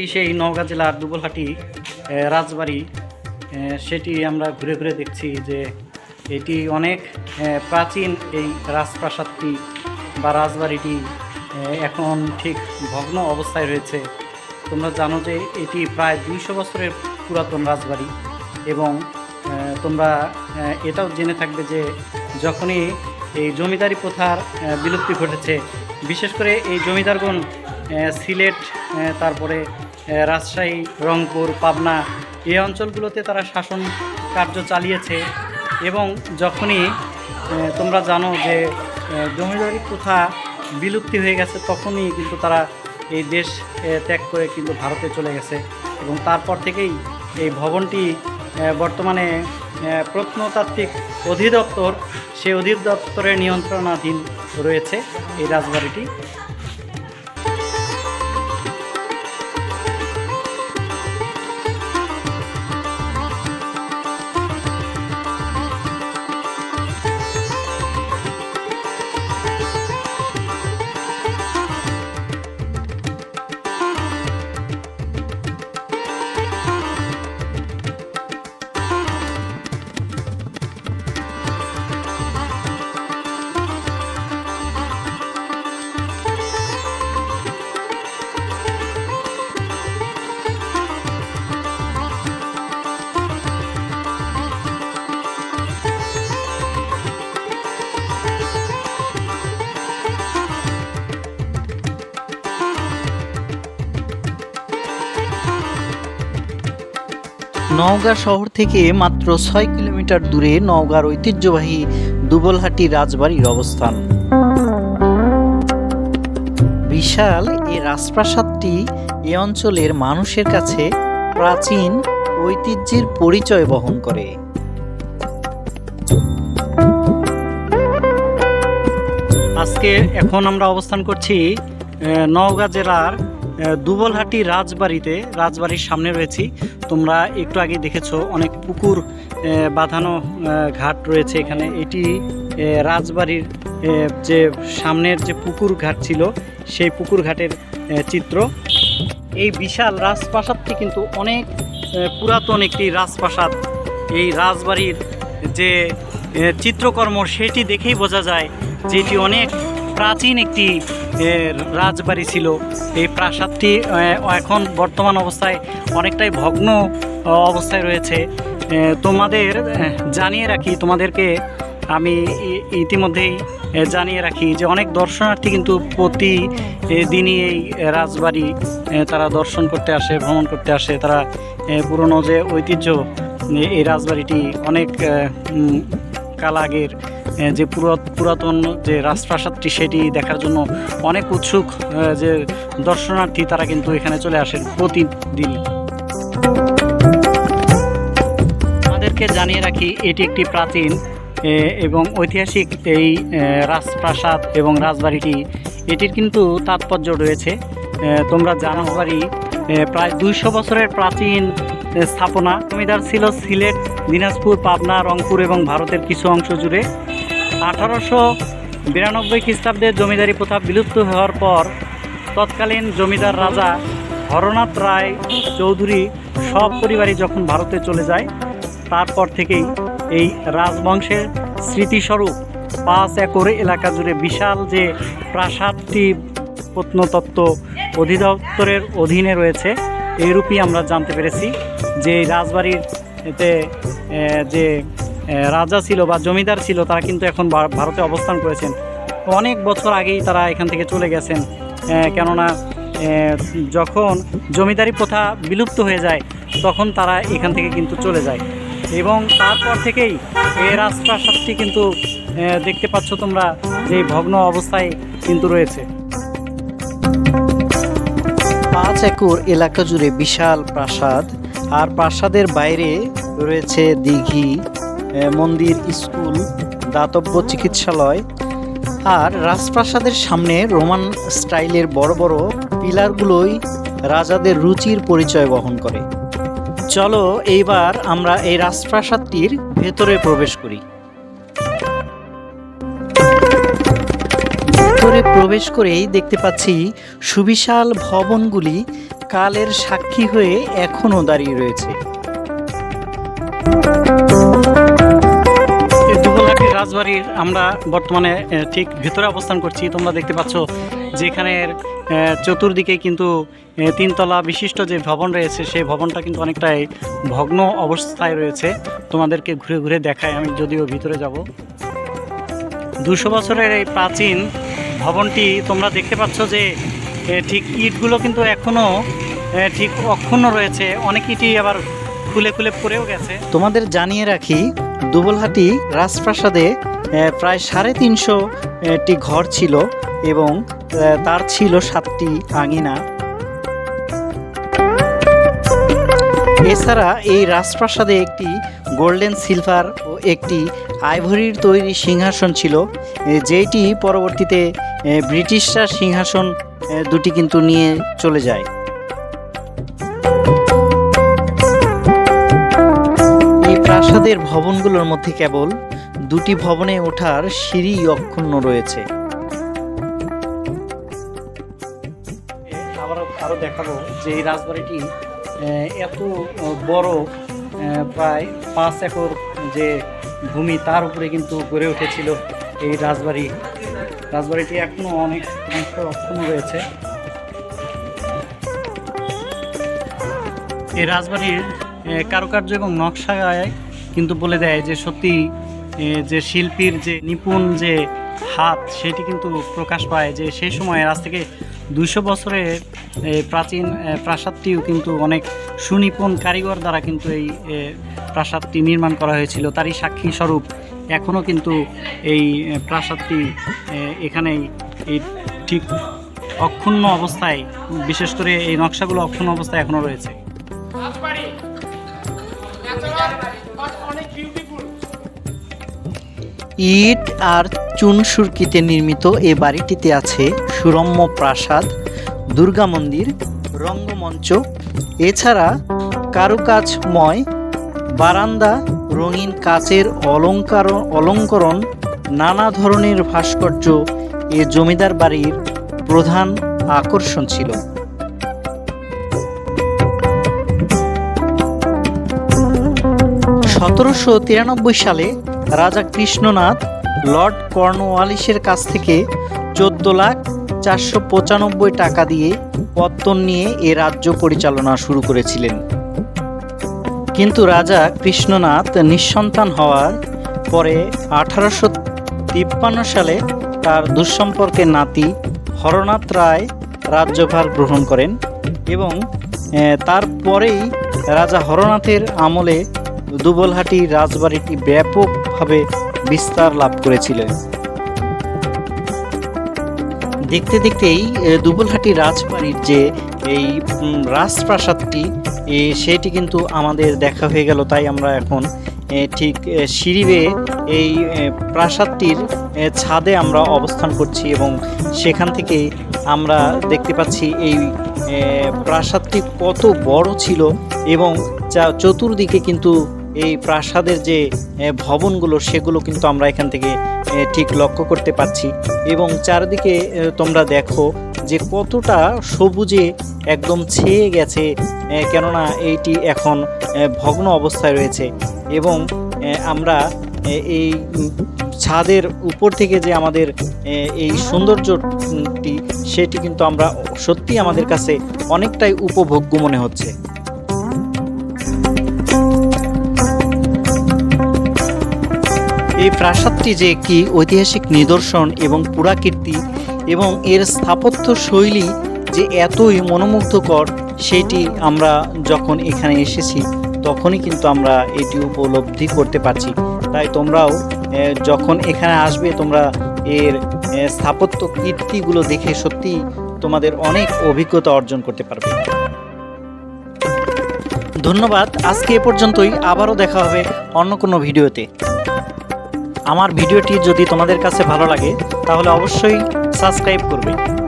এটি সেই নওগাঁ জেলার দুবলহাটি রাজবাড়ি সেটি আমরা ঘুরে ঘুরে দেখছি যে এটি অনেক প্রাচীন এই রাজপ্রাসাদটি বা রাজবাড়িটি এখন ঠিক ভগ্ন অবস্থায় রয়েছে। তোমরা জানো যে এটি প্রায় দুইশো বছরের পুরাতন রাজবাড়ি এবং তোমরা এটাও জেনে থাকবে যে যখনই এই জমিদারি প্রথার বিলুপ্তি ঘটেছে, বিশেষ করে এই জমিদারগণ সিলেট তারপরে রাজশাহী, রংপুর, পাবনা এই অঞ্চলগুলোতে তারা শাসন কার্য চালিয়েছে এবং যখনই তোমরা জানো যে জমিদারি প্রথা বিলুপ্তি হয়ে গেছে, তখনই কিন্তু তারা এই দেশ ত্যাগ করে কিন্তু ভারতে চলে গেছে এবং তারপর থেকেই এই ভবনটি বর্তমানে প্রত্নতাত্ত্বিক অধিদপ্তর, সেই অধিদপ্তরের নিয়ন্ত্রণাধীন রয়েছে এই রাজবাড়িটি। নওগাঁ শহর থেকে মাত্র ছয় কিলোমিটার দূরে নওগাঁর ঐতিহ্যবাহী দুবলহাটি রাজবাড়ির অবস্থান। বিশাল এই রাজপ্রাসাদটি এ অঞ্চলের মানুষের কাছে প্রাচীন ঐতিহ্যের পরিচয় বহন করে। আজকে এখন আমরা অবস্থান করছি নওগাঁ জেলার দুবলহাটি রাজবাড়িতে, রাজবাড়ির সামনে রয়েছি। তোমরা একটু আগে দেখেছ, অনেক পুকুর বাঁধানো ঘাট রয়েছে এখানে। এটি রাজবাড়ির যে সামনের যে পুকুর ঘাট ছিল, সেই পুকুর ঘাটের চিত্র। এই বিশাল রাজপ্রাসাদটি কিন্তু অনেক পুরাতন একটি রাজপ্রাসাদ। এই রাজবাড়ির যে চিত্রকর্ম, সেটি দেখেই বোঝা যায় যে এটি অনেক প্রাচীন একটি রাজবাড়ি ছিল, এই প্রাসাদটি এখন বর্তমান অবস্থায় অনেকটাই ভগ্ন অবস্থায় রয়েছে। তোমাদের জানিয়ে রাখি, তোমাদেরকে আমি ইতিমধ্যেই জানিয়ে রাখি যে অনেক দর্শনার্থী কিন্তু প্রতি দিনই এই রাজবাড়ি তারা দর্শন করতে আসে, ভ্রমণ করতে আসে। তারা পুরনো যে ঐতিহ্য এই রাজবাড়িটি অনেক কাল আগের যে পুরা- পুরাতন যে রাজপ্রাসাদটি সেটি দেখার জন্য অনেক উৎসুক যে দর্শনার্থী তারা কিন্তু এখানে চলে আসেন প্রতিদিন। আমাদেরকে জানিয়ে রাখি, এটি একটি প্রাচীন এবং ঐতিহাসিক এই রাজপ্রাসাদ এবং রাজবাড়িটি। এটির কিন্তু তাৎপর্য রয়েছে তোমরা জানো বাড়ি প্রায় দুইশো বছরের প্রাচীন স্থাপনা জমিদার ছিল সিলেট, দিনাজপুর, পাবনা, রংপুর এবং ভারতের কিছু অংশ জুড়ে। আঠারোশো বিরানব্বই খ্রিস্টাব্দে জমিদারি প্রথা বিলুপ্ত হওয়ার পর তৎকালীন জমিদার রাজা হরনাথ রায় চৌধুরী সব পরিবারই যখন ভারতে চলে যায়, তারপর থেকেই এই রাজবংশের স্মৃতিস্বরূপ পাঁচ একর এলাকা জুড়ে বিশাল যে প্রাসাদটি প্রত্নতত্ত্ব অধিদপ্তরের অধীনে রয়েছে, এরূপই আমরা জানতে পেরেছি। যে রাজবাড়ির এতে যে রাজা ছিল বা জমিদার ছিল, তারা কিন্তু এখন ভারতে অবস্থান করেছেন। অনেক বছর আগেই তারা এখান থেকে চলে গেছেন কেননা যখন জমিদারি প্রথা বিলুপ্ত হয়ে যায়, তখন তারা এখান থেকে কিন্তু চলে যায়। এবং তারপর থেকেই এই রাজপ্রাসাদটি কিন্তু দেখতে পাচ্ছ তোমরা যে ভগ্ন অবস্থায় কিন্তু রয়েছে। পাঁচ একর এলাকা জুড়ে বিশাল প্রাসাদ আর প্রাসাদের বাইরে রয়েছে দিঘি মন্দির, স্কুল, দাতব্য চিকিৎসালয় আর রাজপ্রাসাদের সামনে রোমান স্টাইলের বড় বড় পিলারগুলোই রাজাদের রুচির পরিচয় বহন করে। চলো এইবার আমরা এই রাজপ্রাসাদটির ভেতরে প্রবেশ করি। ভেতরে প্রবেশ করেই দেখতে পাচ্ছি সুবিশাল ভবনগুলি কালের সাক্ষী হয়ে এখনও দাঁড়িয়ে রয়েছে। রাজবাড়ির আমরা বর্তমানে ঠিক ভিতরে অবস্থান করছি। তোমরা দেখতে পাচ্ছ যেখানের চতুর্দিকে কিন্তু তিনতলা বিশিষ্ট যে ভবন রয়েছে, সেই ভবনটা কিন্তু অনেকটাই ভগ্ন অবস্থায় রয়েছে। তোমাদেরকে ঘুরে ঘুরে দেখায় আমি যদিও ভিতরে যাব। দুশো বছরের এই প্রাচীন ভবনটি তোমরা দেখতে পাচ্ছ যে ঠিক ইটগুলো কিন্তু এখনও ঠিক অক্ষুণ্ণ রয়েছে। অনেক ইটই আবার খুলে খুলে পড়েও গেছে। তোমাদের জানিয়ে রাখি, দুবলহাটি রাজপ্রাসাদে প্রায় সাড়ে তিনশো টি ঘর ছিল এবং তার ছিল সাতটি আঙিনা। এছাড়া এই রাজপ্রাসাদে একটি গোল্ডেন সিলভার ও একটি আইভরির তৈরি সিংহাসন ছিল যেটি পরবর্তীতে ব্রিটিশরা সিংহাসন দুটি কিন্তু নিয়ে চলে যায়। এই প্রাসাদের ভবনগুলোর মধ্যে কেবল দুটি ভবনে ওঠার সিঁড়ি অক্ষুণ্ণ রয়েছে। আবার আরও দেখাবো যে এই রাজবাড়িটি এত বড় প্রায় পাঁচ একর যে ভূমি, তার উপরে কিন্তু গড়ে উঠেছিল এই রাজবাড়ি। রাজবাড়িটি এখনও অনেক অংশ অক্ষুণ্ণ রয়েছে। এই রাজবাড়ির কারুকার্য এবং নকশায় কিন্তু বলে দেয় যে সত্যি যে শিল্পীর যে নিপুণ যে হাত, সেটি কিন্তু প্রকাশ পায় যে সেই সময় আজ থেকে দুইশো বছরের প্রাচীন প্রাসাদটিও কিন্তু অনেক সুনিপুণ কারিগর দ্বারা কিন্তু এই প্রাসাদটি নির্মাণ করা হয়েছিল। তারই সাক্ষী স্বরূপ এখনও কিন্তু এই প্রাসাদটি আহ, এখানেই এই ঠিক অক্ষুণ্ণ অবস্থায় বিশেষ করে এই নকশাগুলো অক্ষুণ্ণ অবস্থায় এখনও রয়েছে। ইট আর চুন সুরকিতে নির্মিত এ বাড়িটিতে আছে সুরম্য প্রাসাদ দুর্গা মন্দির রঙ্গমঞ্চ এছাড়া কারুকাজময় বারান্দা রঙিন কাচের অলঙ্কার, অলঙ্করণ, নানা ধরনের ভাস্কর্য এ জমিদার বাড়ির প্রধান আকর্ষণ ছিল। সতেরোশো তিরানব্বই সালে রাজা কৃষ্ণনাথ লর্ড কর্নওয়ালিসের কাছ থেকে চোদ্দ লাখ চারশো পঁচানব্বই টাকা দিয়ে পত্তন নিয়ে এ রাজ্য পরিচালনা শুরু করেছিলেন। কিন্তু রাজা কৃষ্ণনাথ নিঃসন্তান হওয়ার পরে আঠারোশো তিপ্পান্ন সালে তার দুঃসম্পর্কের নাতি হরনাথ রায় রাজ্যভার গ্রহণ করেন এবং তারপরেই রাজা হরনাথের আমলে দুবলহাটি রাজবাড়িটি ব্যাপকভাবে বিস্তার লাভ করেছিল। দেখতে দেখতেই দুবলহাটি রাজবাড়ির যে এই রাজপ্রাসাদটি সেটি কিন্তু আমাদের দেখা হয়ে গেল। তাই আমরা এখন ঠিক সিঁড়ি বেয়ে এই প্রাসাদটির ছাদে আমরা অবস্থান করছি এবং সেখান থেকে আমরা দেখতে পাচ্ছি এই প্রাসাদটি কত বড় ছিল এবং চতুর্দিকে কিন্তু এই প্রাসাদের যে ভবনগুলো, সেগুলো কিন্তু আমরা এখান থেকে ঠিক লক্ষ্য করতে পারছি। এবং চারদিকে তোমরা দেখো যে কতটা সবুজে একদম ছেয়ে গেছে কেননা এইটি এখন ভগ্ন অবস্থায় রয়েছে। এবং আমরা এই ছাদের উপর থেকে যে আমাদের এই সৌন্দর্যটি, সেটি কিন্তু আমরা সত্যি আমাদের কাছে অনেকটাই উপভোগ্য মনে হচ্ছে। এই প্রাসাদটি যে একটি ঐতিহাসিক নিদর্শন এবং পুরাকীর্তি এবং এর স্থাপত্য শৈলী যে এতই মনোমুগ্ধকর, সেটি আমরা যখন এখানে এসেছি, তখনই কিন্তু আমরা এটি উপলব্ধি করতে পারছি। তাই তোমরাও যখন এখানে আসবে, তোমরা এর স্থাপত্য কীর্তিগুলো দেখে সত্যি তোমাদের অনেক অভিজ্ঞতা অর্জন করতে পারবে। ধন্যবাদ। আজকে এ পর্যন্তই। আবারও দেখা হবে অন্য কোনো ভিডিওতে। আমার ভিডিওটি যদি তোমাদের কাছে ভালো লাগে তাহলে অবশ্যই সাবস্ক্রাইব করবে।